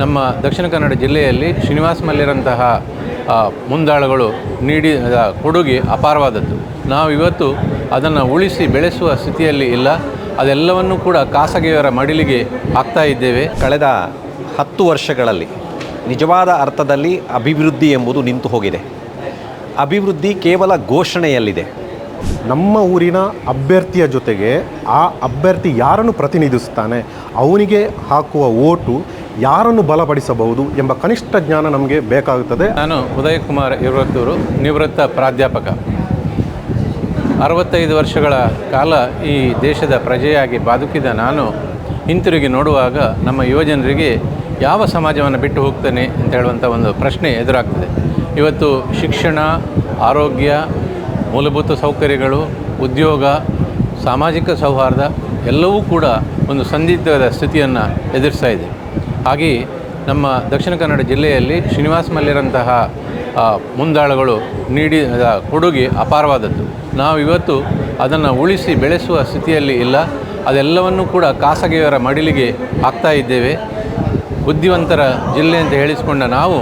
ನಮ್ಮ ದಕ್ಷಿಣ ಕನ್ನಡ ಜಿಲ್ಲೆಯಲ್ಲಿ ಶ್ರೀನಿವಾಸ ಮಲ್ಲಿರಂತಹ ಮುಂದಾಳುಗಳು ನೀಡಿದ ಕೊಡುಗೆ ಅಪಾರವಾದದ್ದು. ನಾವು ಇವತ್ತು ಅದನ್ನು ಉಳಿಸಿ ಬೆಳೆಸುವ ಸ್ಥಿತಿಯಲ್ಲಿ ಇಲ್ಲ. ಅದೆಲ್ಲವನ್ನೂ ಕೂಡ ಖಾಸಗಿಯವರ ಮಡಿಲಿಗೆ ಹಾಕ್ತಾ ಇದ್ದೇವೆ. ಕಳೆದ ಹತ್ತು ವರ್ಷಗಳಲ್ಲಿ ನಿಜವಾದ ಅರ್ಥದಲ್ಲಿ ಅಭಿವೃದ್ಧಿ ಎಂಬುದು ನಿಂತು ಹೋಗಿದೆ. ಅಭಿವೃದ್ಧಿ ಕೇವಲ ಘೋಷಣೆಯಲ್ಲಿದೆ. ನಮ್ಮ ಊರಿನ ಅಭ್ಯರ್ಥಿಯ ಜೊತೆಗೆ ಆ ಅಭ್ಯರ್ಥಿ ಯಾರನ್ನು ಪ್ರತಿನಿಧಿಸುತ್ತಾನೆ, ಅವನಿಗೆ ಹಾಕುವ ಓಟು ಯಾರನ್ನು ಬಲಪಡಿಸಬಹುದು ಎಂಬ ಕನಿಷ್ಠ ಜ್ಞಾನ ನಮಗೆ ಬೇಕಾಗುತ್ತದೆ. ನಾನು ಉದಯಕುಮಾರ್ ಇವರತ್ತೂರು ನಿವೃತ್ತ ಪ್ರಾಧ್ಯಾಪಕ. ಅರವತ್ತೈದು ವರ್ಷಗಳ ಕಾಲ ಈ ದೇಶದ ಪ್ರಜೆಯಾಗಿ ಬದುಕಿದ ನಾನು ಹಿಂತಿರುಗಿ ನೋಡುವಾಗ ನಮ್ಮ ಯುವಜನರಿಗೆ ಯಾವ ಸಮಾಜವನ್ನು ಬಿಟ್ಟು ಹೋಗ್ತಾನೆ ಅಂತ ಹೇಳುವಂಥ ಒಂದು ಪ್ರಶ್ನೆ ಎದುರಾಗ್ತದೆ. ಇವತ್ತು ಶಿಕ್ಷಣ, ಆರೋಗ್ಯ ಮೂಲಭೂತ ಸೌಕರ್ಯಗಳು, ಉದ್ಯೋಗ, ಸಾಮಾಜಿಕ ಸೌಹಾರ್ದ ಎಲ್ಲವೂ ಕೂಡ ಒಂದು ಸಂದಿಗ್ಧದ ಸ್ಥಿತಿಯನ್ನು ಎದುರಿಸ್ತಾ ಇದೆ. ಹಾಗೆಯೇ ನಮ್ಮ ದಕ್ಷಿಣ ಕನ್ನಡ ಜಿಲ್ಲೆಯಲ್ಲಿ ಶ್ರೀನಿವಾಸ ಮಲ್ಲಿರಂತಹ ಮುಂದಾಳಗಳು ನೀಡಿದ ಕೊಡುಗೆ ಅಪಾರವಾದದ್ದು. ನಾವು ಇವತ್ತು ಅದನ್ನು ಉಳಿಸಿ ಬೆಳೆಸುವ ಸ್ಥಿತಿಯಲ್ಲಿ ಇಲ್ಲ. ಅದೆಲ್ಲವನ್ನೂ ಕೂಡ ಖಾಸಗಿಯವರ ಮಡಿಲಿಗೆ ಹಾಕ್ತಾ ಇದ್ದೇವೆ. ಬುದ್ಧಿವಂತರ ಜಿಲ್ಲೆ ಅಂತ ಹೇಳಿಸಿಕೊಂಡ ನಾವು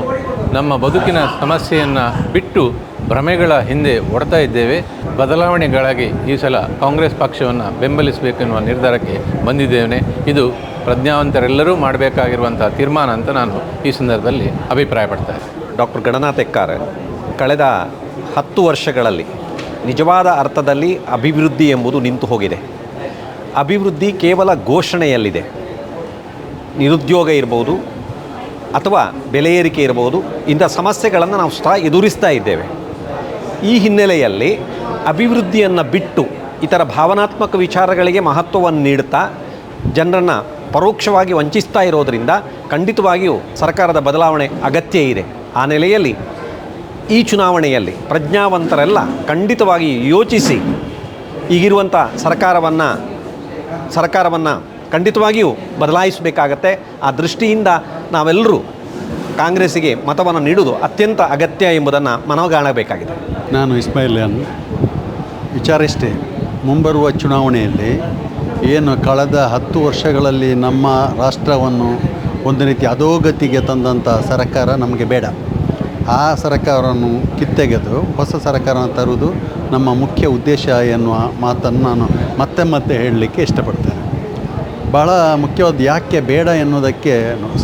ನಮ್ಮ ಬದುಕಿನ ಸಮಸ್ಯೆಯನ್ನು ಬಿಟ್ಟು ಭ್ರಮೆಗಳ ಹಿಂದೆ ಓಡ್ತಾ ಇದ್ದೇವೆ. ಬದಲಾವಣೆಗಳಾಗಿ ಈ ಸಲ ಕಾಂಗ್ರೆಸ್ ಪಕ್ಷವನ್ನು ಬೆಂಬಲಿಸಬೇಕೆನ್ನುವ ನಿರ್ಧಾರಕ್ಕೆ ಬಂದಿದ್ದೇನೆ. ಇದು ಪ್ರಜ್ಞಾವಂತರೆಲ್ಲರೂ ಮಾಡಬೇಕಾಗಿರುವಂಥ ತೀರ್ಮಾನ ಅಂತ ನಾನು ಈ ಸಂದರ್ಭದಲ್ಲಿ ಅಭಿಪ್ರಾಯಪಡ್ತಾ ಡಾಕ್ಟರ್ ಗಣನಾಥ್ ಎಕ್ಕಾರ್ ಕಳೆದ ಹತ್ತು ವರ್ಷಗಳಲ್ಲಿ ನಿಜವಾದ ಅರ್ಥದಲ್ಲಿ ಅಭಿವೃದ್ಧಿ ಎಂಬುದು ನಿಂತು ಹೋಗಿದೆ. ಅಭಿವೃದ್ಧಿ ಕೇವಲ ಘೋಷಣೆಯಲ್ಲಿದೆ. ನಿರುದ್ಯೋಗ ಇರ್ಬೋದು ಅಥವಾ ಬೆಲೆ ಏರಿಕೆ ಇರ್ಬೋದು, ಇಂಥ ಸಮಸ್ಯೆಗಳನ್ನು ನಾವು ಸ್ವತಃ ಎದುರಿಸ್ತಾ ಇದ್ದೇವೆ. ಈ ಹಿನ್ನೆಲೆಯಲ್ಲಿ ಅಭಿವೃದ್ಧಿಯನ್ನು ಬಿಟ್ಟು ಇತರ ಭಾವನಾತ್ಮಕ ವಿಚಾರಗಳಿಗೆ ಮಹತ್ವವನ್ನು ನೀಡುತ್ತಾ ಜನರನ್ನು ಪರೋಕ್ಷವಾಗಿ ವಂಚಿಸ್ತಾ ಇರೋದರಿಂದ ಖಂಡಿತವಾಗಿಯೂ ಸರ್ಕಾರದ ಬದಲಾವಣೆ ಅಗತ್ಯ ಇದೆ. ಆ ನೆಲೆಯಲ್ಲಿ ಈ ಚುನಾವಣೆಯಲ್ಲಿ ಪ್ರಜ್ಞಾವಂತರೆಲ್ಲ ಖಂಡಿತವಾಗಿ ಯೋಚಿಸಿ ಈಗಿರುವಂಥ ಸರ್ಕಾರವನ್ನು ಸರ್ಕಾರವನ್ನು ಖಂಡಿತವಾಗಿಯೂ ಬದಲಾಯಿಸಬೇಕಾಗತ್ತೆ. ಆ ದೃಷ್ಟಿಯಿಂದ ನಾವೆಲ್ಲರೂ ಕಾಂಗ್ರೆಸ್ಸಿಗೆ ಮತವನ್ನು ನೀಡುವುದು ಅತ್ಯಂತ ಅಗತ್ಯ ಎಂಬುದನ್ನು ಮನಗಾಣಬೇಕಾಗಿದೆ ನಾನು ಇಸ್ಮಾಯಿಲ್ಯಾನ್ ವಿಚಾರ ಇಷ್ಟೇ ಮುಂಬರುವ ಚುನಾವಣೆಯಲ್ಲಿ ಏನು ಕಳೆದ ಹತ್ತು ವರ್ಷಗಳಲ್ಲಿ ನಮ್ಮ ರಾಷ್ಟ್ರವನ್ನು ಒಂದು ರೀತಿ ಅಧೋಗತಿಗೆ ತಂದಂಥ ಸರ್ಕಾರ ನಮಗೆ ಬೇಡ. ಆ ಸರ್ಕಾರವನ್ನು ಕಿತ್ತೆಗೆದು, ಹೊಸ ಸರ್ಕಾರವನ್ನು ತರುವುದು ನಮ್ಮ ಮುಖ್ಯ ಉದ್ದೇಶ ಎನ್ನುವ ಮಾತನ್ನು ನಾನು ಮತ್ತೆ ಮತ್ತೆ ಹೇಳಲಿಕ್ಕೆ ಇಷ್ಟಪಡ್ತೇನೆ. ಭಾಳ ಮುಖ್ಯವಾದ ಯಾಕೆ ಬೇಡ ಎನ್ನುವುದಕ್ಕೆ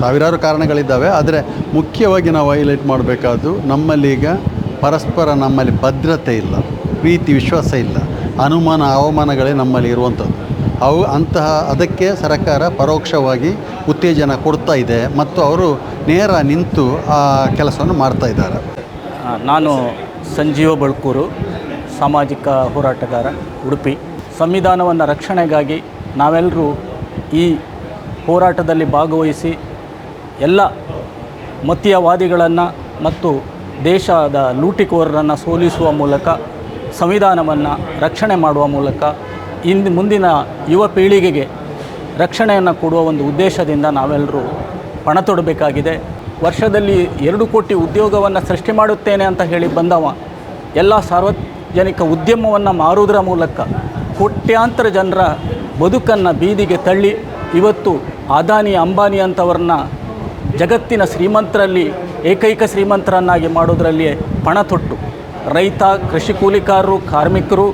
ಸಾವಿರಾರು ಕಾರಣಗಳಿದ್ದಾವೆ, ಆದರೆ ಮುಖ್ಯವಾಗಿ ನಾವು ಹೈಲೈಟ್ ಮಾಡಬೇಕಾದ್ದು ನಮ್ಮಲ್ಲೀಗ ಪರಸ್ಪರ ನಮ್ಮಲ್ಲಿ ಭದ್ರತೆ ಇಲ್ಲ, ಪ್ರೀತಿ, ವಿಶ್ವಾಸ ಇಲ್ಲ, ಅನುಮಾನ, ಅವಮಾನಗಳೇ ನಮ್ಮಲ್ಲಿ ಇರುವಂಥದ್ದು. ಅವು ಅಂತಹ, ಅದಕ್ಕೆ ಸರ್ಕಾರ ಪರೋಕ್ಷವಾಗಿ ಉತ್ತೇಜನ ಕೊಡ್ತಾ ಇದೆ ಮತ್ತು ಅವರು ನೇರ ನಿಂತು ಆ ಕೆಲಸವನ್ನು ಮಾಡ್ತಾ ಇದ್ದಾರೆ. ನಾನು ಸಂಜೀವ ಬಳ್ಕೂರು, ಸಾಮಾಜಿಕ ಹೋರಾಟಗಾರ, ಉಡುಪಿ. ಸಂವಿಧಾನವನ್ನು ರಕ್ಷಣೆಗಾಗಿ ನಾವೆಲ್ಲರೂ ಈ ಹೋರಾಟದಲ್ಲಿ ಭಾಗವಹಿಸಿ ಎಲ್ಲ ಮತೀಯವಾದಿಗಳನ್ನು ಮತ್ತು ದೇಶದ ಲೂಟಿಕೋರರನ್ನು ಸೋಲಿಸುವ ಮೂಲಕ, ಸಂವಿಧಾನವನ್ನು ರಕ್ಷಣೆ ಮಾಡುವ ಮೂಲಕ ಇಂದು ಮುಂದಿನ ಯುವ ಪೀಳಿಗೆಗೆ ರಕ್ಷಣೆಯನ್ನು ಕೊಡುವ ಒಂದು ಉದ್ದೇಶದಿಂದ ನಾವೆಲ್ಲರೂ ಪಣ ತೊಡಬೇಕಾಗಿದೆ. ವರ್ಷದಲ್ಲಿ ಎರಡು ಕೋಟಿ ಉದ್ಯೋಗವನ್ನು ಸೃಷ್ಟಿ ಮಾಡುತ್ತೇನೆ ಅಂತ ಹೇಳಿ ಬಂದವ, ಎಲ್ಲ ಸಾರ್ವಜನಿಕ ಉದ್ಯಮವನ್ನು ಮಾರುವುದರ ಮೂಲಕ ಕೋಟ್ಯಾಂತರ ಜನರ ಬದುಕನ್ನು ಬೀದಿಗೆ ತಳ್ಳಿ ಇವತ್ತು ಅದಾನಿ ಅಂಬಾನಿ ಅಂಥವ್ರನ್ನ ಜಗತ್ತಿನ ಶ್ರೀಮಂತರಲ್ಲಿ, ಏಕೈಕ ಶ್ರೀಮಂತರನ್ನಾಗಿ ಮಾಡೋದರಲ್ಲಿಯೇ ಪಣ ತೊಟ್ಟು. ರೈತ, ಕೃಷಿ ಕೂಲಿಕಾರರು, ಕಾರ್ಮಿಕರು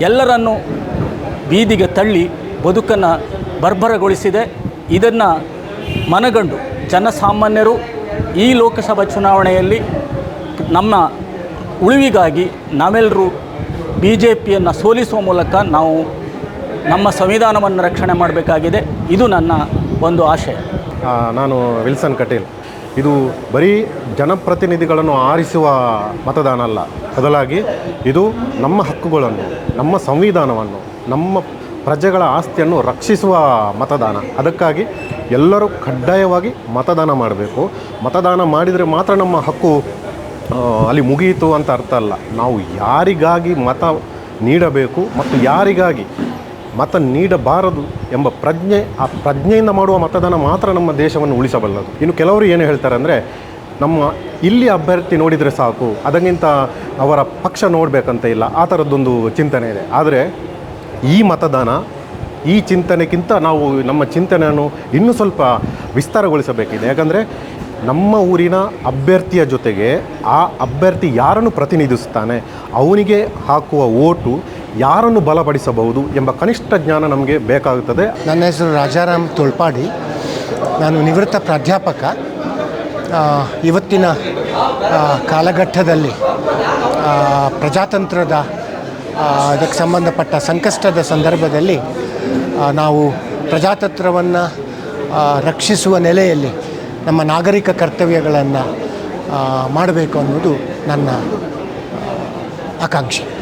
ಎಲ್ಲರನ್ನು ಬೀದಿಗೆ ತಳ್ಳಿ ಬದುಕನ್ನು ಬರ್ಬರಗೊಳಿಸಿದೆ. ಇದನ್ನು ಮನಗಂಡು ಜನಸಾಮಾನ್ಯರು ಈ ಲೋಕಸಭಾ ಚುನಾವಣೆಯಲ್ಲಿ ನಮ್ಮ ಉಳಿವಿಗಾಗಿ ನಾವೆಲ್ಲರೂ ಬಿ ಜೆ ಪಿಯನ್ನು ಸೋಲಿಸುವ ಮೂಲಕ ನಾವು ನಮ್ಮ ಸಂವಿಧಾನವನ್ನು ರಕ್ಷಣೆ ಮಾಡಬೇಕಾಗಿದೆ. ಇದು ನನ್ನ ಒಂದು ಆಶಯ. ನಾನು ವಿಲ್ಸನ್ ಕಟೀಲ್. ಇದು ಬರೀ ಜನಪ್ರತಿನಿಧಿಗಳನ್ನು ಆರಿಸುವ ಮತದಾನ ಅಲ್ಲ. ಬದಲಾಗಿ ಇದು ನಮ್ಮ ಹಕ್ಕುಗಳನ್ನು, ನಮ್ಮ ಸಂವಿಧಾನವನ್ನು, ನಮ್ಮ ಪ್ರಜೆಗಳ ಆಸ್ತಿಯನ್ನು ರಕ್ಷಿಸುವ ಮತದಾನ. ಅದಕ್ಕಾಗಿ ಎಲ್ಲರೂ ಕಡ್ಡಾಯವಾಗಿ ಮತದಾನ ಮಾಡಬೇಕು. ಮತದಾನ ಮಾಡಿದರೆ ಮಾತ್ರ ನಮ್ಮ ಹಕ್ಕು ಅಲ್ಲಿ ಮುಗಿಯಿತು ಅಂತ ಅರ್ಥ ಅಲ್ಲ. ನಾವು ಯಾರಿಗಾಗಿ ಮತ ನೀಡಬೇಕು ಮತ್ತು ಯಾರಿಗಾಗಿ ಮತ ನೀಡಬಾರದು ಎಂಬ ಪ್ರಜ್ಞೆ, ಆ ಪ್ರಜ್ಞೆಯಿಂದ ಮಾಡುವ ಮತದಾನ ಮಾತ್ರ ನಮ್ಮ ದೇಶವನ್ನು ಉಳಿಸಬಲ್ಲದು. ಇನ್ನು ಕೆಲವರು ಏನು ಹೇಳ್ತಾರೆ ಅಂದರೆ, ನಮ್ಮ ಇಲ್ಲಿ ಅಭ್ಯರ್ಥಿ ನೋಡಿದರೆ ಸಾಕು, ಅದಕ್ಕಿಂತ ಅವರ ಪಕ್ಷ ನೋಡಬೇಕಂತ ಇಲ್ಲ, ಆ ಥರದ್ದೊಂದು ಚಿಂತನೆ ಇದೆ. ಆದರೆ ಈ ಮತದಾನ, ಈ ಚಿಂತನೆಗಿಂತ ನಾವು ನಮ್ಮ ಚಿಂತನೆಯನ್ನು ಇನ್ನೂ ಸ್ವಲ್ಪ ವಿಸ್ತಾರಗೊಳಿಸಬೇಕಿದೆ. ಯಾಕಂದರೆ ನಮ್ಮ ಊರಿನ ಅಭ್ಯರ್ಥಿಯ ಜೊತೆಗೆ ಆ ಅಭ್ಯರ್ಥಿ ಯಾರನ್ನು ಪ್ರತಿನಿಧಿಸ್ತಾನೆ ಅವನಿಗೆ ಹಾಕುವ ಓಟು ಯಾರನ್ನು ಬಲಪಡಿಸಬಹುದು ಎಂಬ ಕನಿಷ್ಠ ಜ್ಞಾನ ನಮಗೆ ಬೇಕಾಗುತ್ತದೆ. ನನ್ನ ಹೆಸರು ರಾಜಾರಾಮ್ ತುಳ್ಪಾಡಿ. ನಾನು ನಿವೃತ್ತ ಪ್ರಾಧ್ಯಾಪಕ. ಇವತ್ತಿನ ಕಾಲಘಟ್ಟದಲ್ಲಿ ಪ್ರಜಾತಂತ್ರದ ಅದಕ್ಕೆ ಸಂಬಂಧಪಟ್ಟ ಸಂಕಷ್ಟದ ಸಂದರ್ಭದಲ್ಲಿ ನಾವು ಪ್ರಜಾತಂತ್ರವನ್ನು ರಕ್ಷಿಸುವ ನೆಲೆಯಲ್ಲಿ ನಮ್ಮ ನಾಗರಿಕ ಕರ್ತವ್ಯಗಳನ್ನು ಮಾಡಬೇಕು ಅನ್ನೋದು ನನ್ನ ಆಕಾಂಕ್ಷೆ.